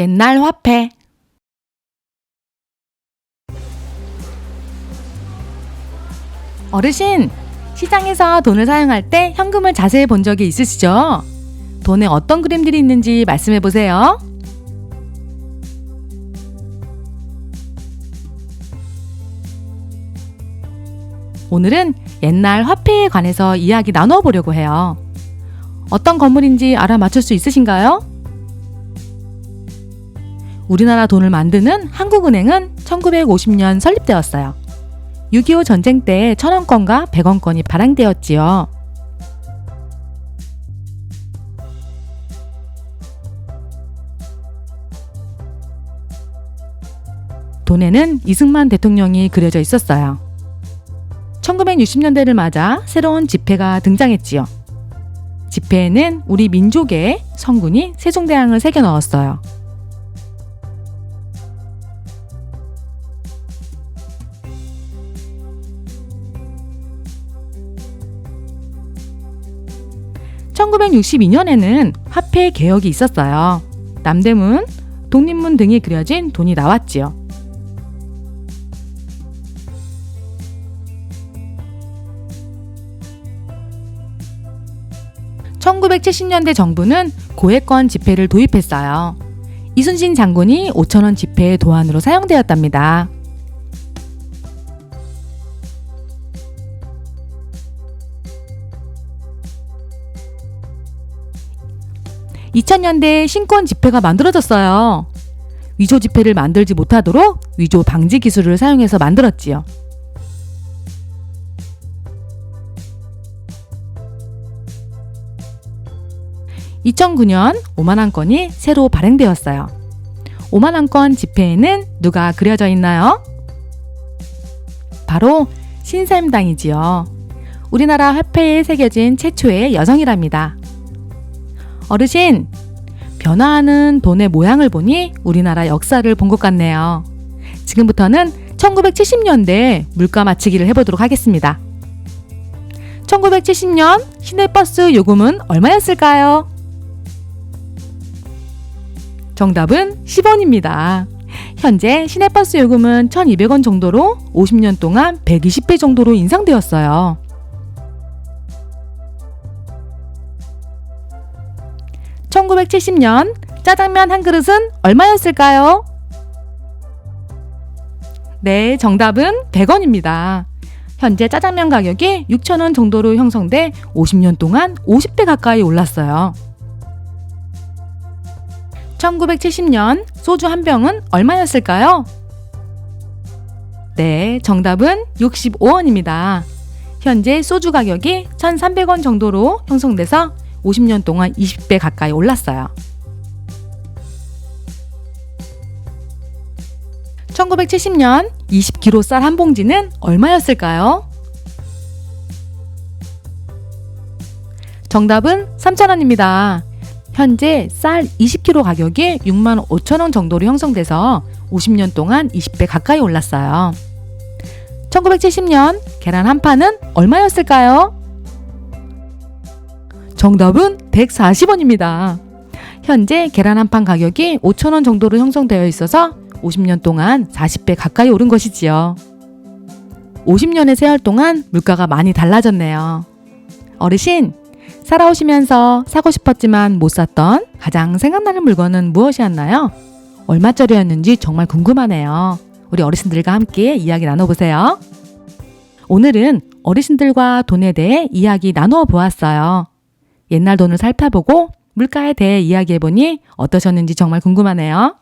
옛날 화폐 어르신, 시장에서 돈을 사용할 때 현금을 자세히 본 적이 있으시죠? 돈에 어떤 그림들이 있는지 말씀해 보세요. 오늘은 옛날 화폐에 관해서 이야기 나눠 보려고 해요. 어떤 건물인지 알아맞힐 수 있으신가요? 우리나라 돈을 만드는 한국은행은 1950년 설립되었어요. 6.25 전쟁 때 천원권과 백원권이 발행되었지요. 돈에는 이승만 대통령이 그려져 있었어요. 1960년대를 맞아 새로운 지폐가 등장했지요. 지폐에는 우리 민족의 성군이 세종대왕을 새겨 넣었어요. (1962년에는) 화폐 개혁이 있었어요. 남대문, 독립문 등이 그려진 돈이 나왔지요. 1970년대 정부는 고액권 지폐를 도입했어요. 이순신 장군이 5천원 지폐의 도안으로 사용되었답니다. (2000년대) 신권 지폐가 만들어졌어요. 위조 지폐를 만들지 못하도록 위조 방지 기술을 사용해서 만들었지요. 2009년 5만원 건이 새로 발행되었어요. 5만원 건 지폐에는 누가 그려져 있나요? 바로 신사임당이지요. 우리나라 화폐에 새겨진 최초의 여성이랍니다. 어르신, 변화하는 돈의 모양을 보니 우리나라 역사를 본 것 같네요. 지금부터는 1970년대 물가 맞추기를 해보도록 하겠습니다. 1970년 시내버스 요금은 얼마였을까요? 정답은 10원입니다. 현재 시내버스 요금은 1,200원 정도로 50년 동안 120배 정도로 인상되었어요. (1970년) 짜장면 한 그릇은 얼마였을까요? 네, 정답은 100원입니다. 현재 짜장면 가격이 6,000원 정도로 형성돼 50년 동안 50배 가까이 올랐어요. 1970년 소주 한 병은 얼마였을까요? 네, 정답은 65원입니다. 현재 소주 가격이 1,300원 정도로 형성돼서 50년 동안 20배 가까이 올랐어요. 1970년 20kg 쌀 한 봉지는 얼마였을까요? 정답은 3,000원입니다. 현재 쌀 20kg 가격이 6만 5천 원 정도로 형성돼서 50년 동안 20배 가까이 올랐어요. 1970년 계란 한 판은 얼마였을까요? 정답은 140원입니다. 현재 계란 한 판 가격이 5천 원 정도로 형성되어 있어서 50년 동안 40배 가까이 오른 것이지요. 50년의 세월 동안 물가가 많이 달라졌네요. 어르신, 살아오시면서 사고 싶었지만 못 샀던 가장 생각나는 물건은 무엇이었나요? 얼마짜리였는지 정말 궁금하네요. 우리 어르신들과 함께 이야기 나눠보세요. 오늘은 어르신들과 돈에 대해 이야기 나누어 보았어요. 옛날 돈을 살펴보고 물가에 대해 이야기해보니 어떠셨는지 정말 궁금하네요.